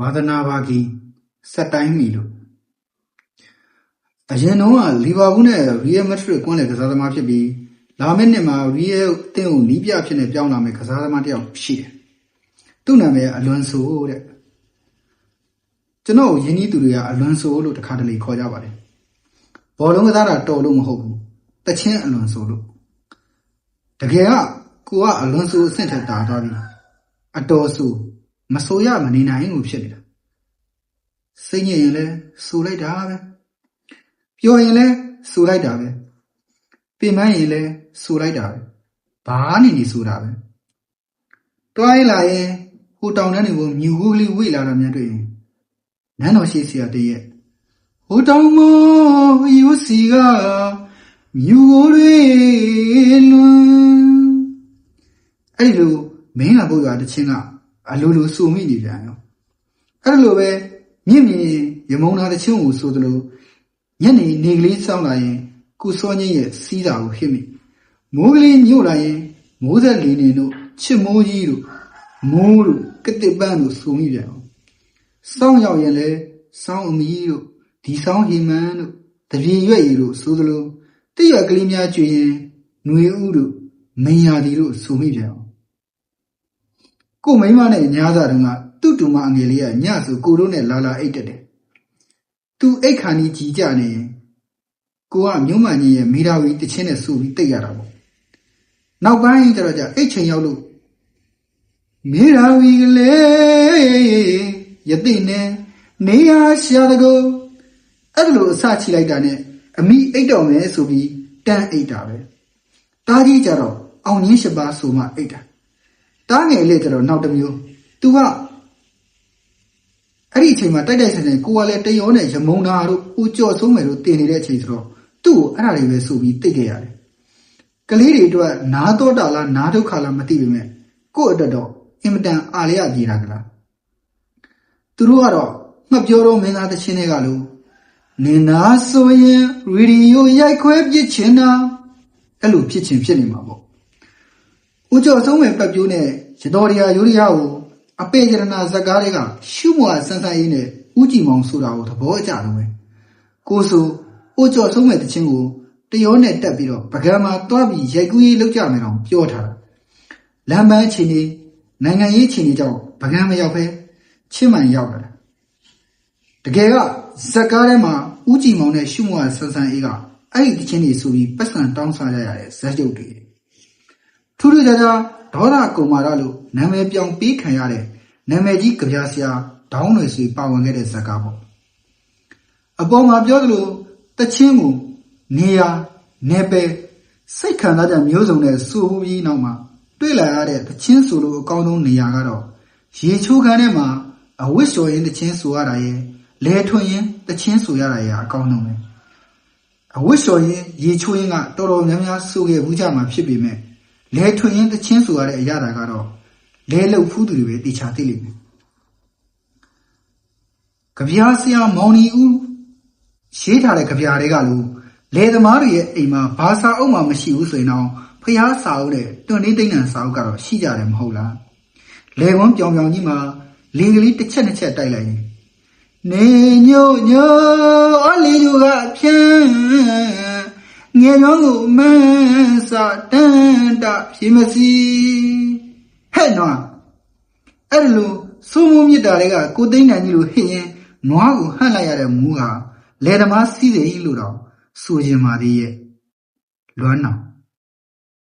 ဝါသနာဘာကီစက်တိုင်းမီလို့အရင်တော့ကလီဗာပူးနဲ့ရီယယ်မက်ဒရစ်ကွန်းလေကစားသမားဖြစ်ပြီးလာမယ့်နှစ်မှာရီယယ်အသင်းကိုနီးပြဖြစ်နေပြောင်းလာမယ့်ကစားသမားတစ်ယောက်ရှိတယ်။သူ့နာမည်ကအလွန်ဆိုတဲ့ကျွန်တော်ယင်းဤသူတွေကအလွန်ဆိုလို့တခါတလေခေါ်ကြပါတယ်။ဘောလုံးကစားတာတော်လို့မဟုတ်ဘူး။တချင်းအလွန်ဆိုလို့တကယ်ကကိုကအလွန်ဆိုအဆင့်ထက်တာသွားပြီ။အတော်ဆို မဆိုရမနေနိုင်ဘူးဖြစ်နေတာ။စိတ်ညစ်ရင်လဲဆိုလိုက်တာပဲ။ပျော်ရင်လဲဆိုလိုက်တာပဲ။ပြင်ပန်းရင်လဲဆိုလိုက်တာပဲ။ဘာနေနေဆိုတာပဲ။တွားရင်လာရင်ဟိုတောင်တန်းတွေကိုမြူဟိုးကလေးဝေ့လာတာများတွေ့ရင်နန်းတော်ရှိဆရာတည်းရဲ့ဟိုတောင်မယူစီကမြူဟိုးတွေလွန်အဲ့ဒီလိုမင်းလာဖို့ရွာတစ်ချင်းက အလိုလိုစုမိနေပြန်ရောအဲ့လိုပဲမြင့်မြင့်ရမုံနာတစ်ချင်းကိုဆိုသလိုညနေနေကလေးစောင်းလာရင်ကုစောညင်းရဲ့စီးတာကိုဟစ်မိမိုးကလေးညို့လာရင်မိုးသက်လေးနေတို့ချစ်မိုးကြီးတို့မိုးတို့ကတိပန်းတို့စုမိပြန်ရောစောင်းရောက်ရင်လဲစောင်းအမီတို့ဒီစောင်းဟီမန်တို့တပြေရွက်ရည်တို့ဆိုသလိုတည့်ရွက်ကလေးများကျွေရင်ຫນွေဥတို့မင်ယာဒီတို့စုမိပြန်ရော ကိုမိန်းမနဲ့ညားစားတုန်းကသူ့တူမအငယ်လေးကညဆိုကိုတို့နဲ့လာလာအိတ်တက်တယ်။သူအိတ်ခါနီကြီးကြနေရင်ကိုကမြုံမကြီးရဲ့မိသားဝီတချင်းနဲ့ဆူပြီးတိတ်ရတာပေါ့။နောက်ပိုင်းကျတော့ကြအိတ်ချိန်ရောက်လို့မိသားဝီကလေးယသိနဲ့နေရရှာတကောအဲ့လိုအစချိလိုက်တာနဲ့အမိအိတ်တော်မယ်ဆိုပြီးတန်းအိတ်တာပဲ။တားကြီးကြတော့အောင်ကြီးရှိပါဆိုမှအိတ်တာ။ တားငယ်လေးကျတော့နောက်တစ်မျိုး तू ကအဲ့ဒီအချိန်မှာတိုက်တိုက်ဆန်ဆန်ကိုကလည်းတရောနဲ့ရမုံနာတို့ဦးကြော်ဆုံးမယ်တို့တင်နေတဲ့အချိန်ဆိုတော့သူ့ကိုအဲ့ဒါတွေပဲဆိုပြီးတိတ်ခဲ့ရတယ်ကလေးတွေအတွက်နားတော့တာလားနားဒုက္ခလားမသိပေမဲ့ကို့အတွက်တော့အင်မတန်အားရရပြေတာကလားသူတို့ကတော့ငှက်ပြောတော့မင်းသားတစ်ချင်းတွေကလို့နေနာဆိုရင်ရေဒီယိုရိုက်ခွဲပြစ်ချင်တာအဲ့လိုဖြစ်ချင်ဖြစ်နေမှာပေါ့ဦးကျော်ဆုံးမဲ့ပတ်ပြိုးနဲ့ ရတော်ရီယာယူရီယာကိုအပေရဏဇက်ကားတွေကရှုမွာဆန်းဆန်းရေးနဲ့ဦးကြည်မောင်ဆိုတာကိုသဘောကျတော့ပဲကိုဆိုဦးကျော်ဆုံးမဲ့တခြင်းကိုတရောနဲ့တက်ပြီးတော့ပကံမှာတွားပြီးရိုက်ကူးရေးလောက်ကြမယ်တော့ပြောထားတာလမ်းပန်းချင်းနေနိုင်ငံရေးချင်းနေကြောင့်ပကံမရောက်ပဲချင်းမှန်ရောက်လာတာတကယ်ကဇက်ကားထဲမှာဦးကြည်မောင်နဲ့ရှုမွာဆန်းဆန်းအေးကအဲ့ဒီတခြင်းတွေဆိုပြီးပတ်စံတောင်းစားကြရတဲ့ဇက်ရုပ်တွေထူးထူးခြားခြား ဒေါသကုံမာရလို့နာမည်ပြောင်ပေးခံရတဲ့နာမည်ကြီးကြပြဆရာဒေါင်းတွေစီပါဝင်ခဲ့တဲ့ဇာတ်ကားပေါ့အပေါ်မှာပြောသလိုတချင်းကိုနေရာနေပယ်စိတ်ခံစားတဲ့မျိုးစုံနဲ့စူဟူပြီးနောက်မှာတွေ့လာရတဲ့တချင်းဆိုလို့အကောင်းဆုံးနေရာကတော့ရေချိုးခန်းထဲမှာအဝတ်လျှော်ရင်းတချင်းဆိုရတာရဲ့လဲထွင်ရင်းတချင်းဆိုရတာရဲ့အကောင်းဆုံးပဲအဝတ်လျှော်ရင်းရေချိုးရင်းကတော်တော်များများဆိုခဲ့ဘူးကြမှာဖြစ်ပေမဲ့ လဲထွင်ရင်တချင်းဆိုရတဲ့အရာတာကတော့လဲလုတ်ဖူးသူတွေပဲတေချာသိလိမ့်မယ်။ကြပြားဆရာမောင်နီဦးရေးထားတဲ့ကြပြားတွေကလို့လဲသမားတွေရဲ့အိမ်မှာဘာစာအုပ်မှမရှိဘူးဆိုရင်တော့ဖျားစာအုပ်နဲ့တွန်နေသိမ့်နံစာအုပ်ကတော့ရှိကြတယ်မဟုတ်လား။လဲဝန်းပြောင်ပြောင်ကြီးမှာလင်းကလေးတစ်ချက်နှစ်ချက်တိုက်လိုက်ရင်နေညို့ညို့အလီလူကဖြန်း ငယ်ရောကိုမန်းစာတန်တဖြစ်မစီဟဲ့နွားအဲ့လိုစိုးမိုးမြစ်တာတွေကကိုသိန်းနိုင်ကြီးလိုဟစ်ရင်နွားကိုဟန့်လိုက်ရတဲ့မူးဟာလယ်သမားစီးစိမ်လို့တော့ဆိုခြင်းပါသေးရဲ့လွမ်းအောင်